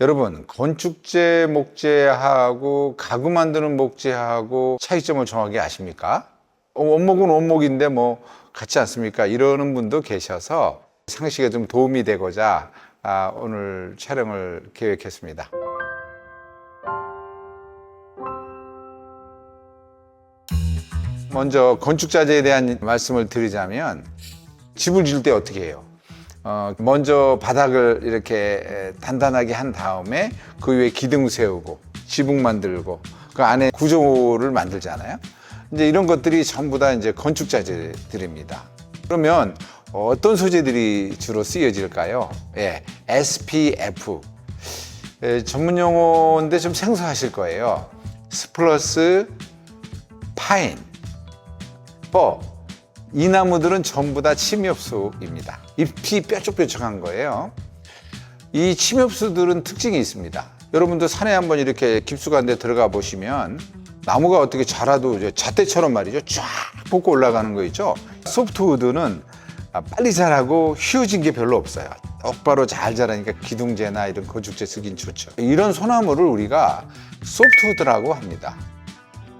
여러분 건축재 목재하고 가구 만드는 목재하고 차이점을 정확히 아십니까? 어, 원목은 원목인데 뭐 같지 않습니까? 이러는 분도 계셔서 상식에 좀 도움이 되고자 아, 오늘 촬영을 계획했습니다. 먼저 건축자재에 대한 말씀을 드리자면 집을 지을 때 어떻게 해요? 어, 먼저 바닥을 이렇게 단단하게 한 다음에 그 위에 기둥 세우고 지붕 만들고 그 안에 구조를 만들잖아요. 이제 이런 것들이 전부 다 이제 건축 자재들입니다. 그러면 어떤 소재들이 주로 쓰여질까요? 예, SPF. 예, 전문 용어인데 좀 생소하실 거예요. 스플러스 파인. 버. 이 나무들은 전부 다 침엽수입니다. 잎이 뾰족뾰족한 거예요. 이 침엽수들은 특징이 있습니다. 여러분도 산에 한번 이렇게 깊숙한 데 들어가 보시면 나무가 어떻게 자라도 이제 잣대처럼 말이죠. 쫙 뻗고 올라가는 거 있죠. 소프트우드는 아, 빨리 자라고 휘어진 게 별로 없어요. 똑바로 잘 자라니까 기둥재나 이런 건축재 쓰긴 좋죠. 이런 소나무를 우리가 소프트우드라고 합니다.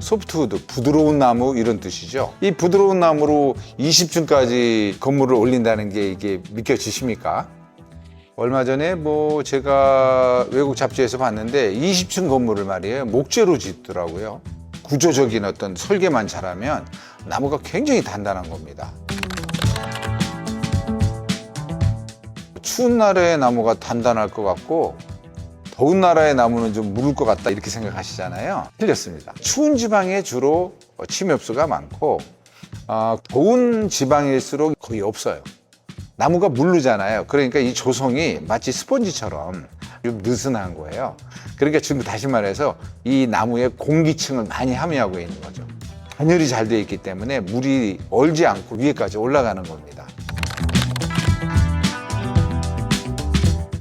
소프트우드, 부드러운 나무 이런 뜻이죠. 이 부드러운 나무로 20층까지 건물을 올린다는 게 이게 믿겨지십니까? 얼마 전에 뭐 제가 외국 잡지에서 봤는데 20층 건물을 말이에요. 목재로 짓더라고요. 구조적인 어떤 설계만 잘하면 나무가 굉장히 단단한 겁니다. 추운 나라의 나무가 단단할 것 같고 더운 나라의 나무는 좀 무를 것 같다 이렇게 생각하시잖아요. 틀렸습니다. 추운 지방에 주로 침엽수가 많고 어, 더운 지방일수록 거의 없어요. 나무가 물르잖아요. 그러니까 이 조성이 마치 스펀지처럼 좀 느슨한 거예요. 그러니까 지금 다시 말해서 이 나무의 공기층을 많이 함유하고 있는 거죠. 단열이 잘 되어 있기 때문에 물이 얼지 않고 위에까지 올라가는 겁니다.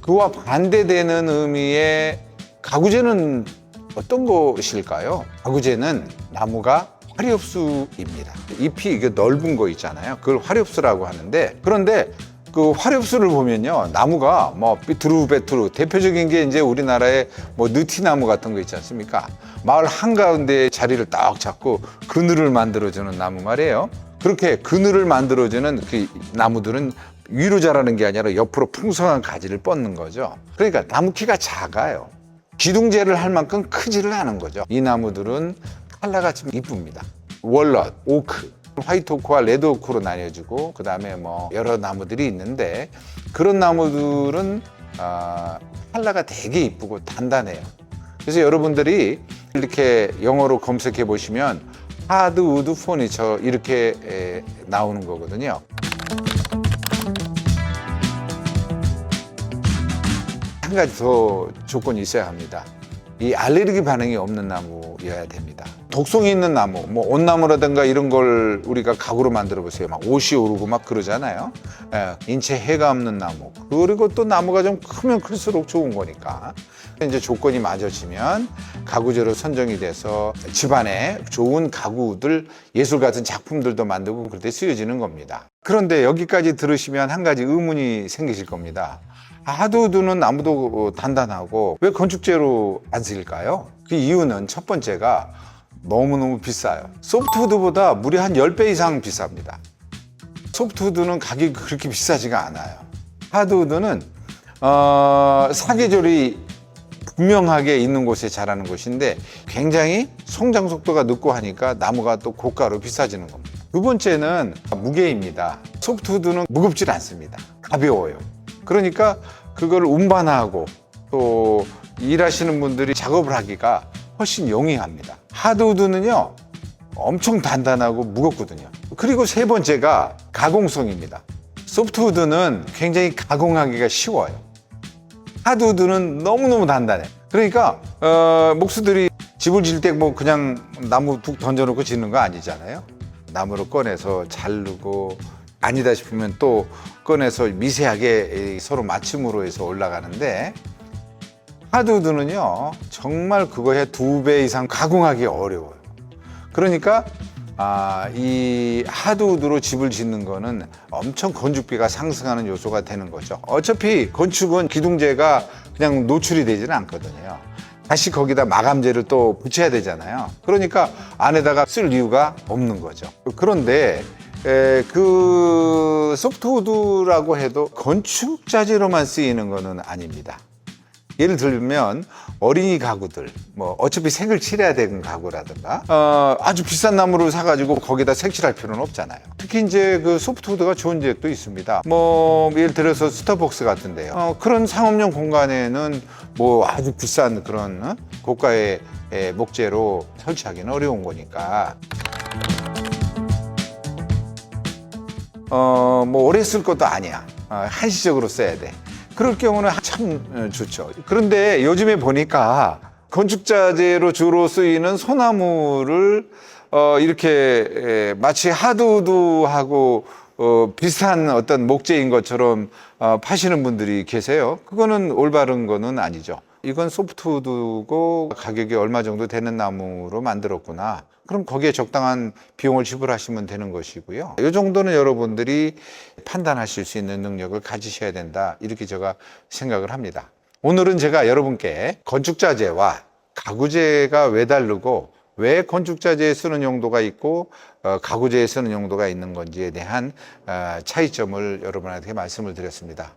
그와 반대되는 의미의 가구재는 어떤 것일까요? 가구재는 나무가 화렵수입니다. 잎이 이게 넓은 거 있잖아요. 그걸 화렵수라고 하는데 그런데 그 화렵수를 보면요 나무가 뭐 삐투루베투루 대표적인 게 이제 우리나라의 뭐 느티나무 같은 거 있지 않습니까 마을 한 가운데 자리를 딱 잡고 그늘을 만들어주는 나무 말이에요 그렇게 그늘을 만들어주는 그 나무들은 위로 자라는 게 아니라 옆으로 풍성한 가지를 뻗는 거죠. 그러니까 나무 키가 작아요. 기둥재를 할 만큼 크지를 않은 거죠. 이 나무들은 컬러가 좀 이쁩니다. 월넛, 오크. 화이트 오크와 레드 오크로 나뉘어지고 그 다음에 뭐 여러 나무들이 있는데 그런 나무들은 아, 컬러가 되게 이쁘고 단단해요. 그래서 여러분들이 이렇게 영어로 검색해 보시면 하드 우드 포니처 이렇게 에, 나오는 거거든요. 한 가지 더 조건이 있어야 합니다. 이 알레르기 반응이 없는 나무여야 됩니다. 독성이 있는 나무, 뭐 온나무라든가 이런 걸 우리가 가구로 만들어 보세요. 막 옷이 오르고 막 그러잖아요. 예, 인체 해가 없는 나무. 그리고 또 나무가 좀 크면 클수록 좋은 거니까. 이제 조건이 맞아지면 가구재로 선정이 돼서 집안에 좋은 가구들, 예술 같은 작품들도 만들고 그럴 때 쓰여지는 겁니다. 그런데 여기까지 들으시면 한 가지 의문이 생기실 겁니다. 하드우드는 나무도 단단하고 왜 건축재로 안 쓰일까요? 그 이유는 첫 번째가 너무너무 비싸요. 소프트우드보다 무려 한 10배 이상 비쌉니다. 소프트우드는 가격이 그렇게 비싸지가 않아요. 하드우드는 어, 사계절이 분명하게 있는 곳에 자라는 곳인데 굉장히 성장 속도가 늦고 하니까 나무가 또 고가로 비싸지는 겁니다. 두 번째는 무게입니다. 소프트우드는 무겁질 않습니다. 가벼워요. 그러니까 그걸 운반하고 또 일하시는 분들이 작업을 하기가 훨씬 용이합니다. 하드우드는요, 엄청 단단하고 무겁거든요. 그리고 세 번째가 가공성입니다. 소프트우드는 굉장히 가공하기가 쉬워요. 하드우드는 너무너무 단단해. 그러니까, 어, 목수들이 집을 질 때 뭐 그냥 나무 툭 던져놓고 짓는 거 아니잖아요. 나무를 꺼내서 자르고 아니다 싶으면 또 꺼내서 미세하게 서로 맞춤으로 해서 올라가는데 하드우드는요 정말 그거에 두 배 이상 가공하기 어려워요. 그러니까 아, 이 하드우드로 집을 짓는 거는 엄청 건축비가 상승하는 요소가 되는 거죠. 어차피 건축은 기둥재가 그냥 노출이 되지는 않거든요. 다시 거기다 마감재를 또 붙여야 되잖아요. 그러니까 안에다가 쓸 이유가 없는 거죠. 그런데 에, 그 소프트우드라고 해도 건축 자재로만 쓰이는 거는 아닙니다. 예를 들면 어린이 가구들 뭐 어차피 색을 칠해야 되는 가구라든가 어, 아주 비싼 나무를 사가지고 거기다 색칠할 필요는 없잖아요 특히 이제 그 소프트우드가 좋은 지역도 있습니다 뭐 예를 들어서 스타벅스 같은데요 어, 그런 상업용 공간에는 뭐 아주 비싼 그런 어? 고가의 에, 목재로 설치하기는 어려운 거니까 어, 뭐 오래 쓸 것도 아니야. 어, 한시적으로 써야 돼. 그럴 경우는 참 어, 좋죠. 그런데 요즘에 보니까 건축자재로 주로 쓰이는 소나무를 어, 이렇게 에, 마치 하드우드하고 어, 비슷한 어떤 목재인 것처럼 어, 파시는 분들이 계세요. 그거는 올바른 거는 아니죠. 이건 소프트우드고 가격이 얼마 정도 되는 나무로 만들었구나. 그럼 거기에 적당한 비용을 지불하시면 되는 것이고요. 이 정도는 여러분들이 판단하실 수 있는 능력을 가지셔야 된다. 이렇게 제가 생각을 합니다. 오늘은 제가 여러분께 건축자재와 가구재가 왜 다르고 왜 건축자재에 쓰는 용도가 있고 어, 가구재에 쓰는 용도가 있는 건지에 대한 어, 차이점을 여러분한테 말씀을 드렸습니다.